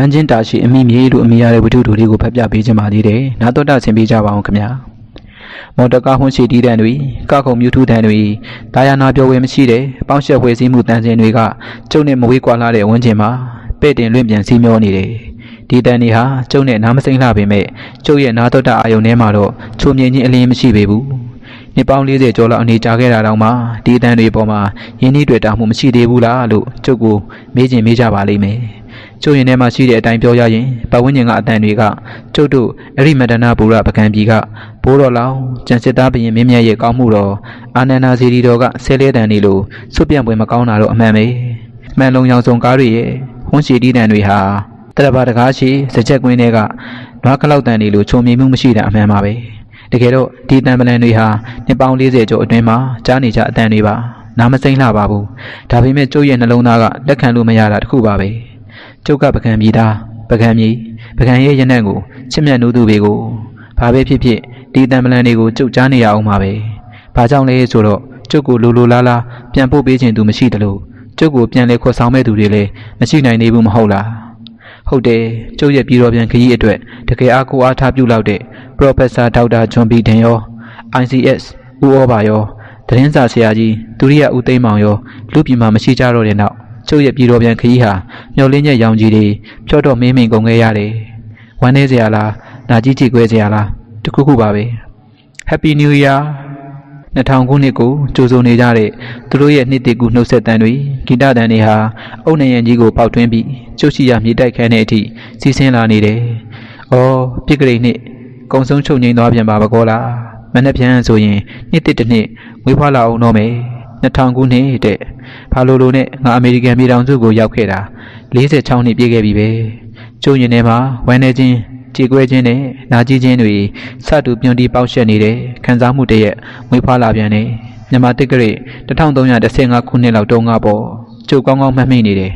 လွမ်းချင်းတာရှိအမိမြေတို့အမိရတဲ့ဝတ္ထုတို့လေးကိုဖတ်ပြပေးခြင်းပါသေးတယ်နာတော်တာဆင်ပေးကြပါအောင်ခင်ဗျာမော်တော်ကားဟွန်းရှိတီးတန်တွေကခုံမြူထူးတန်တွေတာယာနာပြောဝဲမရှိတဲ့ပေါင်းရှက်ဝဲစည်းမှုတန်စင်တွေကကျုံနဲ့မဝေးကွာလာတဲ့ဝန်းကျင်မှာပဲ့တင်လွင့်ပြန်စီးမျောနေတယ်ဒီတန်တွေဟာကျုံနဲ့နားမစိမ့်လှပေမဲ့ကျုပ်ရဲ့နာတော်တာအာယုန်ထဲမှာတော့ချုံမြင်ချင်းအလင်းမရှိပေဘူးနှစ်ပေါင်း40ကျော်လောက်အနေကြာခဲ့တာတောင်မှဒီအတန်တွေပေါ်မှာရင်းနှီးတွေ့တာမှုမရှိသေးဘူးလားလို့ကျုပ်ကိုမေးချင်မေးကြပါလိမ့်မယ်။ ကျုပ်ရင်ထဲမှာရှိတဲ့အတိုင်းပြောရရင်ပတ်ဝန်းကျင်ကအတန်တွေကကျုပ်တို့အရိမတနာဘူရပကံပြည်ကဘိုးတော်လောင်ကျန်စစ်သားဘရင်မင်းမြတ်ရဲ့ကောင်းမှုတော်အာနန္ဒာစီရီတော်ကဆဲလဲတန်တွေလို့စွတ်ပြန့်ပွဲမကောင်းတာတော့အမှန်ပဲ။မှန်လုံရောင်စုံကားတွေရဲ့ဟွန်းရှည်တီးတန်တွေဟာတရပါတကားရှိစကြက်ကွင်းတွေကနွားကလောက်တန်တွေလို့ချုံမြင်မှုမရှိတာအမှန်ပါပဲ။တကယ်တော့ဒီတန်ပလန်တွေဟာနှစ်ပေါင်း40ကျော်အတွင်းမှာကြားနေကြအတန်တွေပါနားမစိမ့်လှပါဘူးဒါပေမဲ့ကျုပ်ရဲ့နှလုံးသားကလက်ခံလို့မရတာတခုပါပဲ ကျုပ်ကပကံပြည်သားပကံမြေပကံရဲ့ရနံ့ကိုချစ်မြတ်နိုးသူတွေကိုဘာပဲဖြစ်ဖြစ်ဒီတန်ပလန်တွေကိုကျုပ်ကြားနေရအောင်ပါပဲဘာကြောင့်လဲဆိုတော့ကျုပ်ကိုလိုလိုလားလားပြန်ပို့ပေးခြင်းသူမရှိတလို့ကျုပ်ကိုပြန်လဲခေါ်ဆောင်မဲ့သူတွေလည်းမရှိနိုင်သေးဘူးမဟုတ်လားဟုတ်တယ်ကျုပ်ရဲ့ပြည်တော်ပြန်ခရီးအတွက်တကယ်အားကိုအားထားပြုလုပ်တဲ့ Professor Dr. John B. Den ရော ICS ဦးဩဘာရောသတင်းစာဆရာကြီးဒုရိယဦးသိမ်းမောင်ရောလူပြည်မှာမရှိကြတော့တဲ့နောက် ကျုပ်ရဲ့ပြည်တော်ပြန်ခရီးဟာမျောလင်းချက်ရောင်ကြီးတွေဖြော့တော့မင်းမိန်ကုန်ခဲ့ရတယ်ဝမ်းနေစရာလားနာကြီးကြည့်ခွဲစရာလားတခုခုပါပဲ Happy New Year 2000ခုနှစ်ကိုကြိုဆိုနေကြတဲ့သူတို့ရဲ့နှစ်တည်ကူနှုတ်ဆက်တန်တွေဂီတတန်တွေဟာအုတ်နယံကြီးကိုပေါက်ထွင်းပြီးကျုပ်ရှိရမြေတိုက်ခန်းတဲ့အထိစီးဆင်းလာနေတယ်။အော်ပြစ်ကလေးနှစ်ကုံဆုံးချုပ်ငိမ့်သွားပြန်ပါဘကောလား။မနေ့ပြန်ဆိုရင်နှစ်တစ်တစ်နှစ်ဝေးဖွားလာအောင်တော့မယ်။ 2000ခုနှစ်တဲ့ဖာလိုလိုနဲ့ငါအမေရိကန်ပြည်ထောင်စုကိုရောက်ခဲ့တာ46နှစ်ပြည့်ခဲ့ပြီပဲ။ကျုံရင်ထဲမှာဝမ်းနေခြင်းကြေကွဲခြင်းနဲ့နာကျင်ခြင်းတွေစတူပြုံတီပေါက်ရှက်နေတဲ့ခံစားမှုတရက်မွေးဖွားလာပြန်တယ်မြန်မာတစ်ကရစ်1315ခုနှစ်လောက်တုန်းကပေါ့ကျုပ်ကောင်းကောင်းမှတ်မိနေတယ်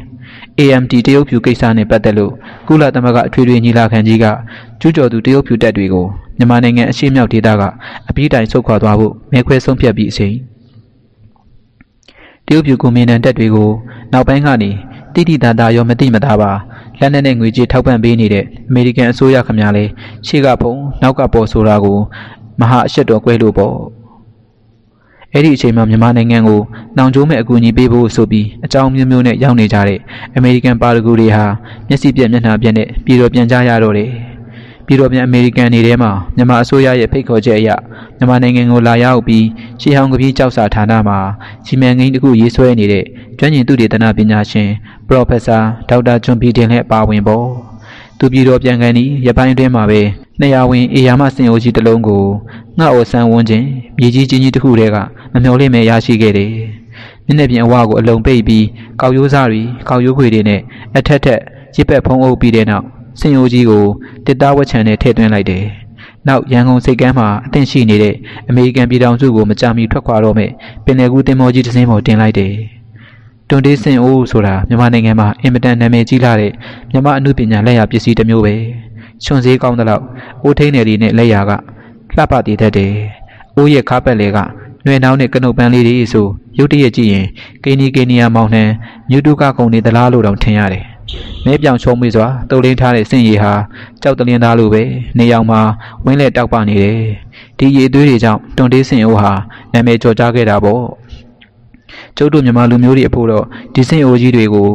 AMD တရုတ်ဖြူကိစ္စနဲ့ပတ်သက်လို့ကုလသမဂ္ဂအထွေထွေညီလာခံကြီးကကျူးကျော်သူတရုတ်ဖြူတပ်တွေကိုမြန်မာနိုင်ငံအရှေ့မြောက်ဒေသကအပြီးတိုင်ဆုတ်ခွာသွားဖို့မဲခွဲဆုံးဖြတ်ပြီးအချိန် တရုတ်ဖြူကွန်မြူနတီတပ်တွေကိုနောက်ပိုင်းကနေတိတိတသာရောမတိမသားပါလက်နက်နဲ့ငွေကြေးထောက်ပံ့ပေးနေတဲ့အမေရိကန်အစိုးရခင်ဗျားလဲရှေ့ကဖုံနောက်ကပေါ်ဆိုတာကိုမဟာအရှက်တော်ကွဲလို့ပေါ့အဲ့ဒီအချိန်မှာမြန်မာနိုင်ငံကိုနောင်ကျိုးမဲ့အကူအညီပေးဖို့ဆိုပြီးအကြောင်းမျိုးမျိုးနဲ့ရောက်နေကြတဲ့အမေရိကန်ပါရဂူတွေဟာမျက်စိပြက်မျက်နှာပြက်နဲ့ပြည်တော်ပြန်ကြရတော့တယ်။ ပြည်တော်ပြန်အမေရိကန်တွေထဲမှာမြန်မာအစိုးရရဲ့ဖိတ်ခေါ်ချက်အရမြန်မာနိုင်ငံကိုလာရောက်ပြီးရှေးဟောင်းကပီးကြောက်စာဌာနမှာစီမံကိန်းတစ်ခုရေးဆွဲနေတဲ့ကျွမ်းကျင်သူတေသနပညာရှင် Professor ဒေါက်တာဂျွန်ပီတင်လည်းပါဝင်ပေါ့။သူပြည်တော်ပြန်ကန်ဒီရပိုင်းအတွင်းမှာပဲ200ဝင်အေယာမစင်အိုကြီးတစ်လုံးကိုငှောက်အဆန်းဝန်းခြင်းမြေကြီးချင်းကြီးတစ်ခုတည်းကမမျော်လင့်မဲ့ရရှိခဲ့တယ်။မျက်နှာပြင်အဝကိုအလုံးပိတ်ပြီးကောက်ရိုးစားတွေကောက်ရိုးခွေတွေနဲ့အထက်ထက်ရစ်ပက်ဖုံးအုပ်ပြီးတဲ့နောက် စင်အိုကြီးကိုတစ်သားဝက်ချံနဲ့ထည့်သွင်းလိုက်တယ်။နောက်ရန်ကုန်စိတ်ကမ်းမှာအသင့်ရှိနေတဲ့အမေရိကန်ပြည်ထောင်စုကိုမကြာမီထွက်ခွာတော့မဲ့ပင်လယ်ကူးတင်မောကြီးတစ်စင်းပေါ်တင်လိုက်တယ်။တွန်တေးစင်အိုးဆိုတာမြန်မာနိုင်ငံမှာအင်မတန်နာမည်ကြီးလာတဲ့မြန်မာအမှုပညာလက်ရာပစ္စည်းတစ်မျိုးပဲချွန်စည်းကောင်းတဲ့လောက်အိုးထိန်နယ်တွေနဲ့လက်ရာကလှပတည်တတ်တယ်အိုးရဲ့ခါပက်လေကနှွေနှောင်းတဲ့ကနုတ်ပန်းလေးတွေဆိုရုတ်တရက်ကြည့်ရင်ကိနီကိနီယာမောင်နှံမြူတုကကုံနေသလားလို့တောင်ထင်ရတယ် မဲပြောင်ချုံမိစွာတုပ်လင်းထားတဲ့စင်ရည်ဟာကြောက်တလင်းသားလိုပဲနေရောင်မှာဝင်းလက်တောက်ပနေတယ်ဒီရည်သွေးတွေကြောင့်တွန်တေးစင်အိုးဟာနာမည်ကျော်ကြားခဲ့တာပေါ့ကျုပ်တို့မြန်မာလူမျိုးတွေအဖို့တော့ဒီစင်အိုကြီးတွေကို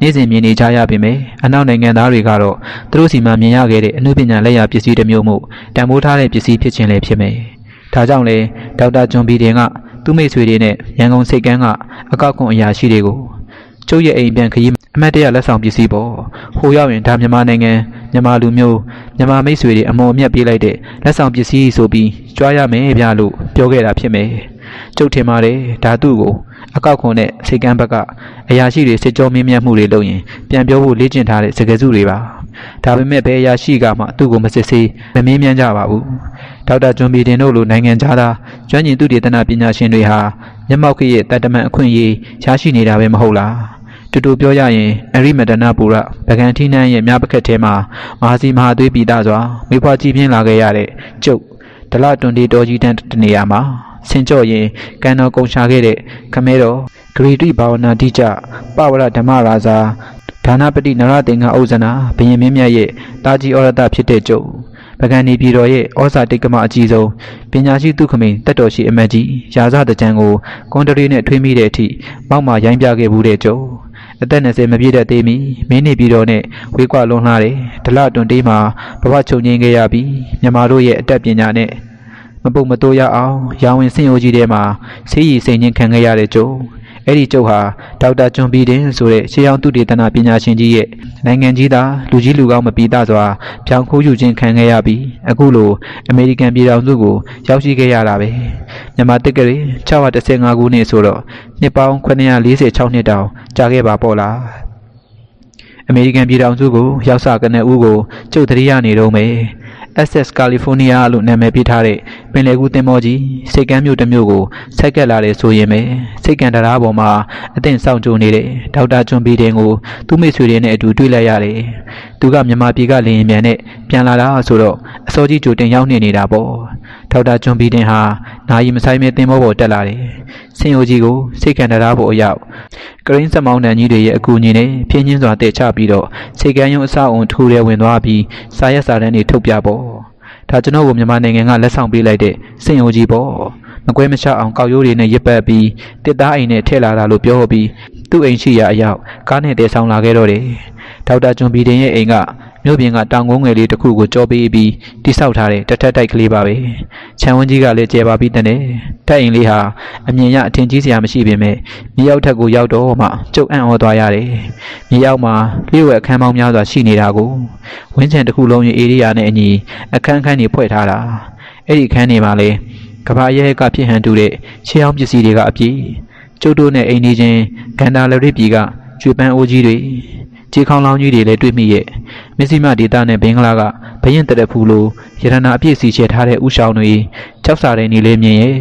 နေ့စဉ်မြင်နေကြရပေမယ့်အနောက်နိုင်ငံသားတွေကတော့သူတို့စီမှာမြင်ရခဲ့တဲ့အမှုပညာလက်ရာပစ္စည်းတစ်မျိုးမို့တန်ဖိုးထားတဲ့ပစ္စည်းဖြစ်ခြင်းလည်းဖြစ်မယ်။ဒါကြောင့်လေဒေါက်တာဂျွန်ဘီဒင်ကသူ့မိတ်ဆွေတွေနဲ့ရန်ကုန်စိတ်ကမ်းကအကောက်ခွန်အရာရှိတွေကို ကျုပ်ရဲ့အိမ်ပြန်ခရီးအမတ်တရလက်ဆောင်ပစ္စည်းပေါ့။ဟိုရောက်ရင်ဒါမြန်မာနိုင်ငံမြန်မာလူမျိုးမြန်မာမိတ်ဆွေတွေအမုံအမြတ်ပေးလိုက်တဲ့လက်ဆောင်ပစ္စည်းဆိုပြီးကြွားရမယ်ဗျလို့ပြောခဲ့တာဖြစ်မယ်။ကျုပ်ထင်ပါတယ်ဓာတုကိုအကောက်ခွန်နဲ့စိတ်ကမ်းဘက်ကအရာရှိတွေစစ်ကြောမင်းမြတ်မှုတွေလုပ်ရင်ပြန်ပြောဖို့လေ့ကျင့်ထားတဲ့စကားစုတွေပါဒါပေမဲ့ဘယ်အရာရှိကမှသူ့ကိုမစစ်ဆေးမမင်းမြန်းကြပါဘူး ဒေါက်တာဂျွန်ဘီတင်တို့လိုနိုင်ငံသားသားကျွမ်းကျင်သူတေသနပညာရှင်တွေဟာမျက်မှောက်ခရဲ့တတ္တမန်အခွင့်အရေးရရှိနေတာပဲမဟုတ်လားတူတူပြောရရင်အရိမတနာပူရဗကန်ထီနန်းရဲ့မြပကက်ထဲမှာမဟာစီမဟာသွေးပြည်သားစွာမိဖွားကြည်ပြင်းလာခဲ့ရတဲ့ကျုပ်ဒလတွန်ဒီတော်ကြီးတန်းတနေရာမှာဆင်ကြော့ရင်ကံတော်ကုံရှာခဲ့တဲ့ခမဲတော်ဂရီတိဘာဝနာတိကျပဝရဓမ္မရာဇာဒါနပတိနရတင်္ဂဥဇနာဘယင်မင်းမြတ်ရဲ့တာကြီးဩရတဖြစ်တဲ့ကျုပ် ပကံနေပြည်တော်ရဲ့ဩဇာတိတ်ကမအကြီးဆုံးပညာရှိသူခမိန်တက်တော်ရှိအမတ်ကြီးရာဇတကြံကိုကွန်တရီနဲ့ထွေးမိတဲ့အထိမောက်မာရိုင်းပြခဲ့ဘူးတဲ့ကျုပ်အသက်20မပြည့်တဲ့သေးမီမင်းနေပြည်တော်နဲ့ဝေးကွာလွန်လှတယ်ဒလတွန်တေးမှာဘဝချုပ်ငင်းခဲ့ရပြီးမြန်မာတို့ရဲ့အတက်ပညာနဲ့မပုတ်မတိုးရအောင်ရောင်ဝင်စင်ရိုးကြီးထဲမှာဆေးရည်စိန်ချင်းခံခဲ့ရတဲ့ကျုပ် အဲ့ဒီကျုပ်ဟာဒေါက်တာကျွန်ပီတင်ဆိုတဲ့ရှေးအောင်သူတေသနာပညာရှင်ကြီးရဲ့နိုင်ငံကြီးသားလူကြီးလူကောင်းမပီသားစွာပြောင်းခိုးယူခြင်းခံခဲ့ရပြီးအခုလိုအမေရိကန်ပြည်ထောင်စုကိုရောက်ရှိခဲ့ရတာပဲမြန်မာတက္ကရီ615ခုနှစ်ဆိုတော့နှစ်ပေါင်း946နှစ်တောင်ကြာခဲ့ပါပေါ့လားအမေရိကန်ပြည်ထောင်စုကိုရောက်စကနေဦးကိုကျုပ်သတိရနေတော့မယ် SS California လို့နာမည်ပေးထားတဲ့ပင်လယ်ကူးသင်္ဘောကြီးစိတ်ကမ်းမြို့တစ်မြို့ကိုဆိုက်ကပ်လာတယ်ဆိုရင်ပဲစိတ်ကံတရားပေါ်မှာအသင့်စောင့်ကြိုနေတဲ့ဒေါက်တာကျွန်းပီတင်ကိုသူ့မိတ်ဆွေတွေနဲ့အတူတွေ့လိုက်ရတယ်။သူကမြန်မာပြည်ကလေရင်မြန်နဲ့ပြန်လာတာဆိုတော့အစောကြီးကြိုတင်ရောက်နေနေတာပေါ့။ ဒေါက်တာကျွန်းပီတင်ဟာနာယီမဆိုင်မဲ့သင်္ဘောပေါ်တက်လာတယ်။စင်ယိုကြီးကိုစိတ်ကံတရားပေါ်အရောက်ကရင်းစမောင်းတန်ကြီးတွေရဲ့အကူအညီနဲ့ဖြင်းချင်းစွာတက်ချပြီးတော့စေကန်းရုံအဆောက်အုံထူထဲဝင်သွားပြီးစာရက်စာတမ်းတွေထုတ်ပြပေါ့ဒါကျွန်တော်ကိုမြန်မာနိုင်ငံကလက်ဆောင်ပေးလိုက်တဲ့စင်ယိုကြီးပေါ့မကွဲမချအောင်ကောက်ရိုးတွေနဲ့ရစ်ပတ်ပြီးတစ်သားအိမ်နဲ့ထည့်လာတာလို့ပြောပြီးသူ့အိမ်ရှိရာအရောက်ကားနဲ့တည်ဆောင်လာခဲ့တော့တယ်ဒေါက်တာကျွန်ပီတင်ရဲ့အိမ်က မြို့ပြင်ကတောင်ကုန်းငယ်လေးတစ်ခုကိုကြောပေးပြီးတိဆောက်ထားတဲ့တစ်ထပ်တိုက်ကလေးပါပဲခြံဝန်းကြီးကလည်းကျဲပါပြီးတဲ့နဲ့တိုက်အိမ်လေးဟာအမြင်ရအထင်ကြီးစရာမရှိပေမဲ့မြေရောက်ထက်ကိုရောက်တော့မှကျုပ်အံ့ဩသွားရတယ်မြေရောက်မှာလျှို့ဝှက်အခန်းပေါင်းများစွာရှိနေတာကိုဝင်းချံတစ်ခုလုံးရဲ့ဧရိယာနဲ့အညီအခန်းခန်းတွေဖွဲ့ထားတာအဲ့ဒီအခန်းတွေမှာလည်းကဘာရဲကဖြစ်ဟန်တူတဲ့ရှေးအောင်ပစ္စည်းတွေကအပြည့်ကျုပ်တို့နဲ့အိမ်နေချင်းဂန္ဓာလရိပြည်ကကျွေပန်းအိုးကြီးတွေခြေခေါင်းလောင်းကြီးတွေလည်းတွေ့မိရဲ့ မစ္စည်းမဒေတာနဲ့ဘင်္ဂလားကဘရင်တရက်ဖူလိုရတနာအပြည့်စီချဲထားတဲ့ဥဆောင်တွေကြောက်စာတဲ့နေလေးမြင်ရဲ့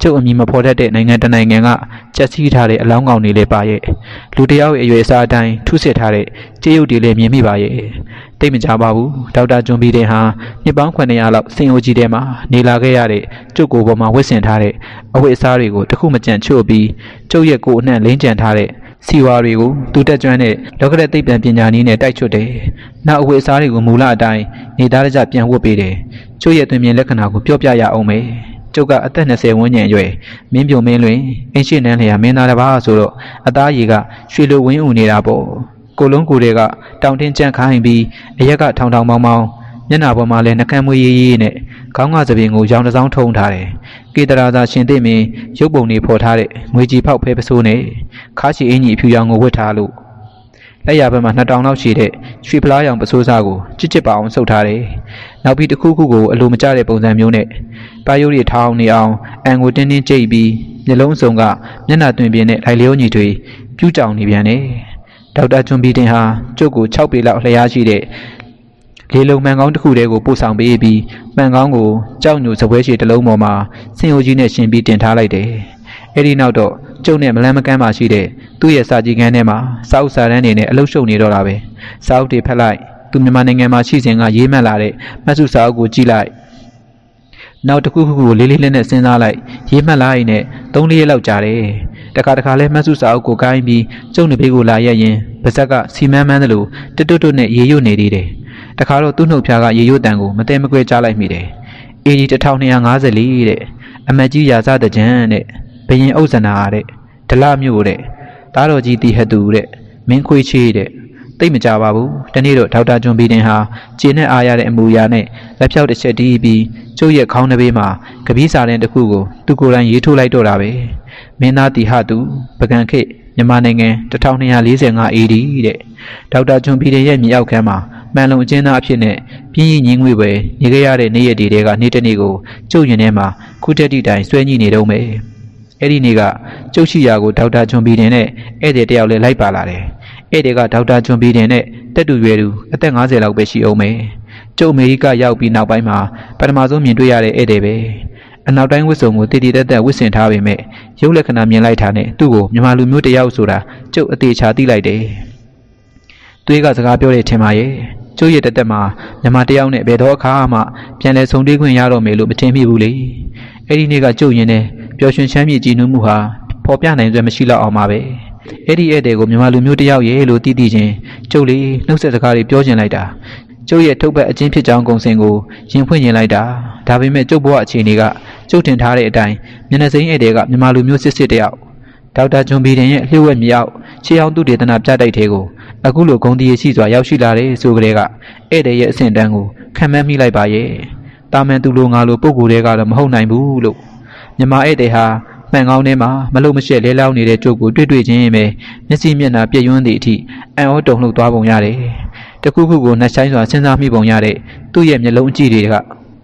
ကျုပ်အမည်မဖော်တတ်တဲ့နိုင်ငံတစ်နိုင်ငံကကြက်စီးထားတဲ့အလောင်းကောင်တွေလည်းပါရဲ့လူတစ်ယောက်ရဲ့အရွယ်အစားအတိုင်းထုစစ်ထားတဲ့ကြေးရုပ်တွေလည်းမြင်မိပါရဲ့တိတ်မကြပါဘူးဒေါက်တာကျွန်းပြီးတဲ့ဟာနှစ်ပေါင်း900လောက်စင်အိုကြီးထဲမှာနေလာခဲ့ရတဲ့ကျုပ်ကိုယ်ပေါ်မှာဝတ်ဆင်ထားတဲ့အဝတ်အစားတွေကိုတစ်ခုမကြံချို့ပြီးကျုပ်ရဲ့ကိုယ်အနှံ့လင်းကြံထားတဲ့ စီဝါတွေကိုသူတက်ကျွမ်းတဲ့လောကရက်သိပ္ပံပညာနည်းနဲ့တိုက်ချွတ်တယ်။နောက်အဝတ်အစားတွေကိုမူလအတိုင်းနေသားကြပြန်ဝတ်ပေးတယ်။ကျုပ်ရဲ့တွင်မြင်လက္ခဏာကိုပြောပြရအောင်မယ်။ကျုပ်ကအသက်20ဝန်းကျင်အရွယ်မင်းပြုံမင်းလွင်အင်းရှိနန်းလျာမင်းသားတစ်ပါးဆိုတော့အသားရည်ကရွှေလိုဝင်းဦးနေတာပေါ့။ကိုလုံးကိုတွေကတောင်တင်းကြန့်ခိုင်းပြီးအရက်ကထောင်ထောင်မောင်းမောင်း မျက်နှာပေါ်မှာလည်းနှကမ်းမွေးရေးရေးနဲ့ခေါင်းကသပင်ကိုရောင်တစ်စောင်းထုံထားတယ်။ကေတရာသာရှင်သိမင်းရုပ်ပုံတွေဖော်ထားတဲ့ငွေကြီးဖောက်ဖဲပစိုးနဲ့ခါချီအင်ကြီးအဖြူရောင်ကိုဝတ်ထားလို့လက်ရဘက်မှာ2000လောက်ရှိတဲ့ရွှေဖလားရောင်ပစိုးစားကိုချစ်ချစ်ပါအောင်ဆုပ်ထားတယ်။နောက်ပြီးတစ်ခုခုကိုအလိုမကျတဲ့ပုံစံမျိုးနဲ့ပါယိုးတွေထောင်းနေအောင်အန်ကိုတင်းတင်းကြိတ်ပြီးမျက်လုံးစုံကမျက်နှာတွင်ပြင်းနဲ့လိုက်လျောညီတွေပြူးကြောင်နေပြန်တယ်။ဒေါက်တာကျွန်းပီတင်ဟာကျုပ်ကို6ပေလောက်လျားရှိတဲ့ လေလုံမှန်ကောင်းတစ်ခုတည်းကိုပို့ဆောင်ပေးပြီးမှန်ကောင်းကိုကြောက်ညိုစပွဲရှိတစ်လုံးပေါ်မှာဆင်အိုကြီးနဲ့ရှင်ပြီးတင်ထားလိုက်တယ်။အဲဒီနောက်တော့ကျုပ်နဲ့မလန်းမကန်းမှရှိတဲ့သူ့ရဲ့စာကြည့်ခန်းထဲမှာစာအုပ်စာတမ်းတွေနဲ့အလုပ်ရှုပ်နေတော့တာပဲ။စာအုပ်တွေဖတ်လိုက်သူမြန်မာနိုင်ငံမှာရှိစဉ်ကရေးမှတ်လာတဲ့မှတ်စုစာအုပ်ကိုကြည့်လိုက်နောက်တစ်ခုခုကိုလေးလေးလေးနဲ့စဉ်းစားလိုက်ရေးမှတ်လိုက်နဲ့၃လေးရက်လောက်ကြာတယ်။တခါတခါလဲမှတ်စုစာအုပ်ကိုကိုင်းပြီးကျုပ်နေဘေးကိုလာရက်ရင်ပါဇက်ကစီမန်းမန်းသလိုတွတ်တွတ်တွတ်နဲ့ရေရွတ်နေသေးတယ်။ တခါတော့သူ့နှုတ်ဖျားကရေရွတ်တန်ကိုမတဲမကွဲကြားလိုက်မိတယ်။ AD 1254တဲ့အမတ်ကြီးရာဇတကြံတဲ့ဘရင်ဥစ္ဆနာတဲ့ဒလမြို့တဲ့သားတော်ကြီးတီဟတူတဲ့မင်းခွေးချေးတဲ့တိတ်မကြပါဘူးတနေ့တော့ဒေါက်တာကျွန်းပီတင်ဟာခြေနဲ့အားရတဲ့အမူအရာနဲ့လက်ဖြောက်တစ်ချက်တီးပြီးကျုပ်ရဲ့ခေါင်းတစ်ဘေးမှာကပီးစာတဲ့တစ်ခုကိုသူကိုယ်တိုင်ရေးထိုးလိုက်တော့တာပဲမင်းသားတီဟတူပကံခေတ်မြန်မာနိုင်ငံ1245 AD တဲ့ဒေါက်တာကျွန်းပီတင်ရဲ့မြေအောက်ခန်းမှာ မှန်လုံအကျဉ်းသားအဖြစ်နဲ့ပြင်းရင်ငင်းငွေပဲနေခဲ့ရတဲ့နေ့ရက်တွေတဲကနေ့တစ်နေ့ကိုကျုပ်ရင်ထဲမှာခုတက်တီတိုင်ဆွဲညှိနေတော့မယ်အဲ့ဒီနေ့ကကျုပ်ရှိရာကိုဒေါက်တာကျွန်းပီတင်နဲ့ဧည့်သည်တယောက်လည်းလိုက်ပါလာတယ်ဧည့်သည်ကဒေါက်တာကျွန်းပီတင်နဲ့တက်တူရွယ်သူအသက်50လောက်ပဲရှိအောင်မယ်ကျုပ်အမေရိကရောက်ပြီးနောက်ပိုင်းမှာပထမဆုံးမြင်တွေ့ရတဲ့ဧည့်သည်ပဲအနောက်တိုင်းဝစ်စုံကိုတည်တည်တက်တက်ဝစ်ဆင်ထားပေမဲ့ရုပ်လက္ခဏာမြင်လိုက်တာနဲ့သူ့ကိုမြန်မာလူမျိုးတယောက်ဆိုတာကျုပ်အသေးချာသိလိုက်တယ်သွေးကစကားပြောတဲ့ထင်ပါရဲ့ ကျုပ်ရဲ့တက်တက်မှာမြန်မာတယောက်နဲ့ဘယ်တော့အခါမှပြန်လဲဆုံတွေ့ခွင့်ရတော့မယ်လို့မထင်မိဘူးလေအဲ့ဒီနေ့ကကျုပ်ရင်နဲ့ပျော်ရွှင်ချမ်းမြေ့ကြည်နူးမှုဟာပေါ်ပြနိုင်စွမ်းမရှိတော့အောင်ပါပဲအဲ့ဒီဧည့်သည်ကိုမြန်မာလူမျိုးတစ်ယောက်ရဲ့လို့တည်တည်ချင်းကျုပ်လေးနှုတ်ဆက်စကားတွေပြောချင်လိုက်တာကျုပ်ရဲ့ထုတ်ပတ်အချင်းဖြစ်ကြောင်းကုံစင်ကိုရင်ဖွင့်ရင်လိုက်တာဒါပေမဲ့ကျုပ်ဘဝအခြေအနေကကျုပ်တင်ထားတဲ့အတိုင်းမျက်နှာစိမ်းဧည့်သည်ကမြန်မာလူမျိုးစစ်စစ်တစ်ယောက်ဒေါက်တာဂျွန်ဘီဒင်ရဲ့လျှို့ဝှက်မြောက်ခြေအောင်သူတေသနာပြတိုက်သေးကို အခုလိုဂုံတီရရှိစွာရောက်ရှိလာတဲ့ဆိုကြတဲ့ကဧည့်သည်ရဲ့အဆင့်တန်းကိုခံမှန်းမိလိုက်ပါရဲ့တာမန်သူလိုငါလိုပုံကိုယ်တွေကတော့မဟုတ်နိုင်ဘူးလို့မြမဧည့်သည်ဟာမှန်ကောင်းထဲမှာမလုံမရှက်လဲလောင်းနေတဲ့ကြုတ်ကိုတွေ့တွေ့ချင်းပဲမျက်စိမျက်နှာပြည့်ယွန်းသည့်အထိအံ့ဩတုန်လှုပ်သွားပုံရတယ်။တခုခုကိုနှက်ဆိုင်စွာစဉ်းစားမိပုံရတဲ့သူ့ရဲ့မျက်လုံးအကြည့်တွေက